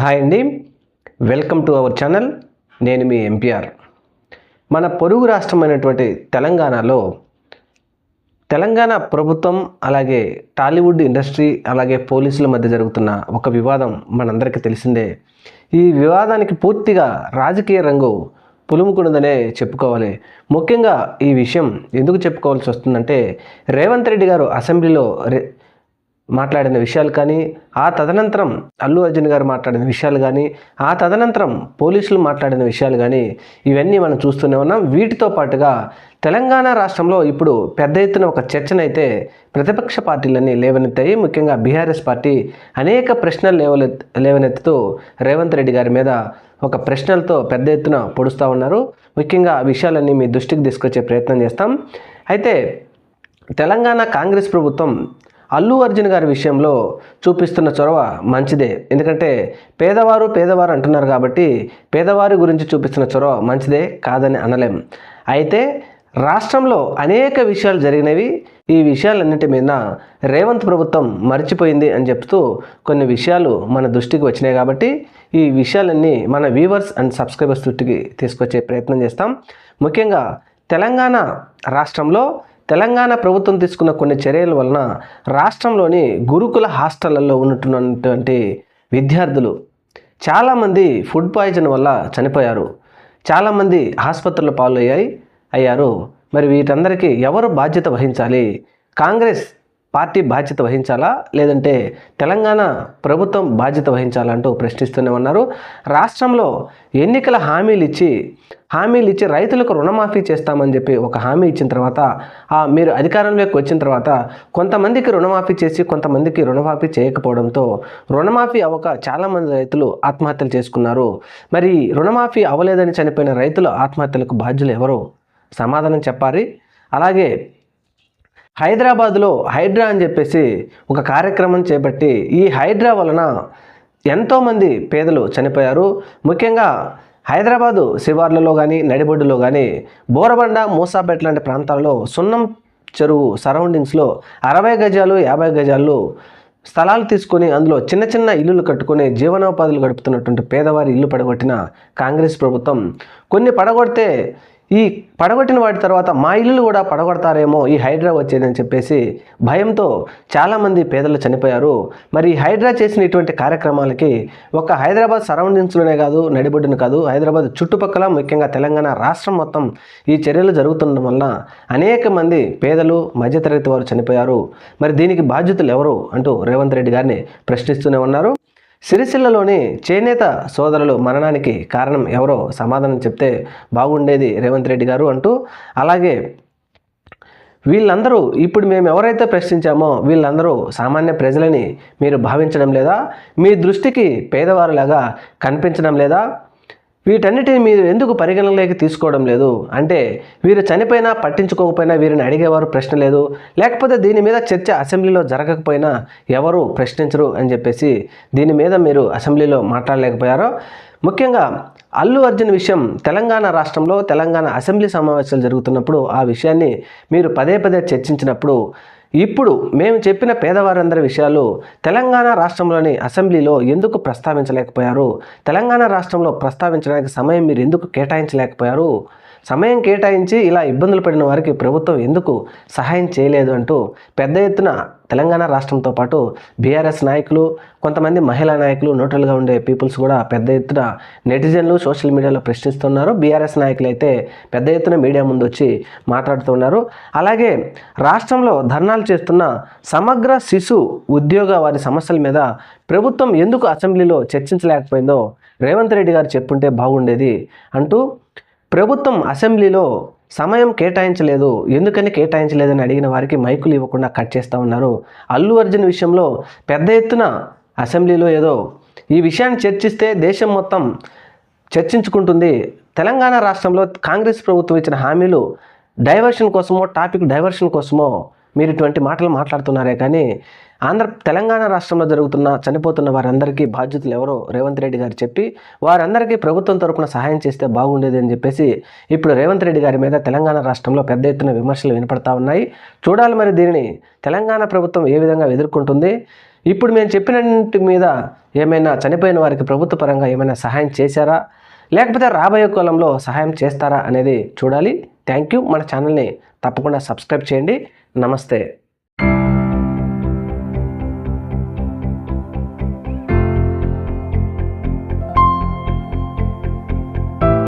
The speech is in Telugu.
హాయ్ అండి. Welcome to our channel. నేను మీ ఎంపీఆర్. మన పొరుగు రాష్ట్రమైనటువంటి తెలంగాణలో తెలంగాణ ప్రభుత్వం అలాగే టాలీవుడ్ ఇండస్ట్రీ అలాగే పోలీసుల మధ్య జరుగుతున్న ఒక వివాదం మనందరికీ తెలిసిందే. ఈ వివాదానికి పూర్తిగా రాజకీయ రంగు పులుముకున్నదనే చెప్పుకోవాలి. ముఖ్యంగా ఈ విషయం ఎందుకు చెప్పుకోవాల్సి వస్తుందంటే రేవంత్ రెడ్డి గారు అసెంబ్లీలో రే మాట్లాడిన విషయాలు కానీ ఆ తదనంతరం అల్లు అర్జున్ గారు మాట్లాడిన విషయాలు కానీ ఆ తదనంతరం పోలీసులు మాట్లాడిన విషయాలు కానీ ఇవన్నీ మనం చూస్తూనే ఉన్నాం. వీటితో పాటుగా తెలంగాణ రాష్ట్రంలో ఇప్పుడు పెద్ద ఎత్తున ఒక చర్చనైతే ప్రతిపక్ష పార్టీలన్నీ లేవనెత్తాయి. ముఖ్యంగా బీఆర్ఎస్ పార్టీ అనేక ప్రశ్నలు లేవలె లేవనెత్తుతూ రేవంత్ రెడ్డి గారి మీద ఒక ప్రశ్నలతో పెద్ద ఎత్తున పొడుస్తూ ఉన్నారు. ముఖ్యంగా ఆ విషయాలన్నీ మీ దృష్టికి తీసుకొచ్చే ప్రయత్నం చేస్తాం. అయితే తెలంగాణ కాంగ్రెస్ ప్రభుత్వం అల్లు అర్జున్ గారి విషయంలో చూపిస్తున్న చొరవ మంచిదే. ఎందుకంటే పేదవారు పేదవారు అంటున్నారు కాబట్టి పేదవారి గురించి చూపిస్తున్న చొరవ మంచిదే కాదని అనలేం. అయితే రాష్ట్రంలో అనేక విషయాలు జరిగినవి. ఈ విషయాలన్నింటి మీద రేవంత్ ప్రభుత్వం మర్చిపోయింది అని చెప్తూ కొన్ని విషయాలు మన దృష్టికి వచ్చినాయి కాబట్టి ఈ విషయాలన్నీ మన వ్యూవర్స్ అండ్ సబ్స్క్రైబర్స్ దృష్టికి తీసుకొచ్చే ప్రయత్నం చేస్తాం. ముఖ్యంగా తెలంగాణ రాష్ట్రంలో తెలంగాణ ప్రభుత్వం తీసుకున్న కొన్ని చర్యల వలన రాష్ట్రంలోని గురుకుల హాస్టళ్ళలో ఉన్నటువంటి విద్యార్థులు చాలామంది ఫుడ్ పాయిజన్ వల్ల చనిపోయారు. చాలామంది ఆసుపత్రుల పాలయ్యాయి అయ్యారు. మరి వీటందరికీ ఎవరు బాధ్యత వహించాలి? కాంగ్రెస్ పార్టీ బాధ్యత వహించాలా? లేదంటే తెలంగాణ ప్రభుత్వం బాధ్యత వహించాలా అంటూ ప్రశ్నిస్తూనే ఉన్నారు. రాష్ట్రంలో ఎన్నికల హామీలు ఇచ్చి హామీలు ఇచ్చి రైతులకు రుణమాఫీ చేస్తామని చెప్పి ఒక హామీ ఇచ్చిన తర్వాత ఆ మీరు అధికారంలోకి వచ్చిన తర్వాత కొంతమందికి రుణమాఫీ చేసి కొంతమందికి రుణమాఫీ చేయకపోవడంతో రుణమాఫీ అవ్వక చాలామంది రైతులు ఆత్మహత్యలు చేసుకున్నారు. మరి రుణమాఫీ అవ్వలేదని చనిపోయిన రైతుల ఆత్మహత్యలకు బాధ్యులు ఎవరు? సమాధానం చెప్పాలి. అలాగే హైదరాబాద్లో హైడ్రా అని చెప్పేసి ఒక కార్యక్రమం చేపట్టి ఈ హైడ్రా వలన ఎంతోమంది పేదలు చనిపోయారు. ముఖ్యంగా హైదరాబాదు శివార్లలో కానీ నడిబొడ్డులో కానీ బోరబండ మూసాపేట లాంటి ప్రాంతాల్లో సున్నం చెరువు సరౌండింగ్స్లో అరవై గజాలు యాభై గజాలు స్థలాలు తీసుకొని అందులో చిన్న చిన్న ఇల్లులు కట్టుకొని జీవనోపాధులు గడుపుతున్నటువంటి పేదవారి ఇల్లు పడగొట్టిన కాంగ్రెస్ ప్రభుత్వం. కొన్ని పడగొడితే ఈ పడగొట్టిన వాటి తర్వాత మా ఇల్లు కూడా పడగొడతారేమో ఈ హైడ్రా వచ్చేదని చెప్పేసి భయంతో చాలామంది పేదలు చనిపోయారు. మరి ఈ హైడ్రా చేసిన ఇటువంటి కార్యక్రమాలకి ఒక హైదరాబాద్ సరౌండింగ్స్లోనే కాదు నడిబొడ్డును కాదు హైదరాబాద్ చుట్టుపక్కల ముఖ్యంగా తెలంగాణ రాష్ట్రం మొత్తం ఈ చర్యలు జరుగుతుండడం వలన అనేక మంది పేదలు మధ్యతరగతి వారు చనిపోయారు. మరి దీనికి బాధ్యతలు ఎవరు అంటూ రేవంత్ రెడ్డి గారిని ప్రశ్నిస్తూనే ఉన్నారు. సిరిసిల్లలోని చేనేత సోదరులు మరణానికి కారణం ఎవరో సమాధానం చెప్తే బాగుండేది రేవంత్ రెడ్డి గారు అంటూ అలాగే వీళ్ళందరూ ఇప్పుడు మేము ఎవరైతే ప్రశ్నించామో వీళ్ళందరూ సామాన్య ప్రజలని మీరు భావించడం లేదా మీ దృష్టికి పేదవారులాగా కనిపించడం లేదా వీటన్నిటిని మీరు ఎందుకు పరిగణనలోకి తీసుకోవడం లేదు? అంటే వీరు చనిపోయినా పట్టించుకోకపోయినా వీరిని అడిగేవారు ప్రశ్న లేదు. లేకపోతే దీని మీద చర్చ అసెంబ్లీలో జరగకపోయినా ఎవరు ప్రశ్నించరు అని చెప్పేసి దీని మీద మీరు అసెంబ్లీలో మాట్లాడలేకపోయారో. ముఖ్యంగా అల్లు అర్జున్ విషయం తెలంగాణ రాష్ట్రంలో తెలంగాణ అసెంబ్లీ సమావేశాలు జరుగుతున్నప్పుడు ఆ విషయాన్ని మీరు పదే పదే చర్చించినప్పుడు ఇప్పుడు మేము చెప్పిన పేదవారందరి విషయాలు తెలంగాణ రాష్ట్రంలోని అసెంబ్లీలో ఎందుకు ప్రస్తావించలేకపోయారు? తెలంగాణ రాష్ట్రంలో ప్రస్తావించడానికి సమయం మీరు ఎందుకు కేటాయించలేకపోయారు? సమయం కేటాయించి ఇలా ఇబ్బందులు పడిన వారికి ప్రభుత్వం ఎందుకు సహాయం చేయలేదు అంటూ పెద్ద ఎత్తున తెలంగాణ రాష్ట్రంతో పాటు బీఆర్ఎస్ నాయకులు కొంతమంది మహిళా నాయకులు న్యూట్రల్గా ఉండే పీపుల్స్ కూడా పెద్ద ఎత్తున నెటిజన్లు సోషల్ మీడియాలో ప్రశ్నిస్తున్నారు. బీఆర్ఎస్ నాయకులు అయితే పెద్ద ఎత్తున మీడియా ముందు వచ్చి మాట్లాడుతున్నారు అలాగే రాష్ట్రంలో ధర్నాలు చేస్తున్న సమగ్ర శిశు ఉద్యోగ వారి సమస్యల మీద ప్రభుత్వం ఎందుకు అసెంబ్లీలో చర్చించలేకపోయిందో రేవంత్ రెడ్డి గారు చెప్పుంటే బాగుండేది అంటూ ప్రభుత్వం అసెంబ్లీలో సమయం కేటాయించలేదు. ఎందుకని కేటాయించలేదని అడిగిన వారికి మైకులు ఇవ్వకుండా కట్ చేస్తూ ఉన్నారు. అల్లు అర్జున్ విషయంలో పెద్ద ఎత్తున అసెంబ్లీలో ఏదో ఈ విషయాన్ని చర్చిస్తే దేశం మొత్తం చర్చించుకుంటుంది. తెలంగాణ రాష్ట్రంలో కాంగ్రెస్ ప్రభుత్వం ఇచ్చిన హామీలు డైవర్షన్ కోసమో టాపిక్ డైవర్షన్ కోసమో మీరు ఇటువంటి మాటలు మాట్లాడుతున్నారే కానీ ఆంధ్ర తెలంగాణ రాష్ట్రంలో జరుగుతున్న చనిపోతున్న వారందరికీ బాధ్యతలు ఎవరో రేవంత్ రెడ్డి గారు చెప్పి వారందరికీ ప్రభుత్వం తరపున సహాయం చేస్తే బాగుండేది అని చెప్పేసి ఇప్పుడు రేవంత్ రెడ్డి గారి మీద తెలంగాణ రాష్ట్రంలో పెద్ద ఎత్తున విమర్శలు వినపడతా ఉన్నాయి. చూడాలి మరి దీనిని. తెలంగాణ ప్రభుత్వం ఏ విధంగా ఎదుర్కొంటుంది? ఇప్పుడు మేము చెప్పినంటి మీద ఏమైనా చనిపోయిన వారికి ప్రభుత్వ పరంగా ఏమైనా సహాయం చేశారా? లేకపోతే రాబోయే కాలంలో సహాయం చేస్తారా అనేది చూడాలి. Thank you. మన ఛానల్ని తప్పకుండా సబ్స్క్రైబ్ చేయండి. నమస్తే.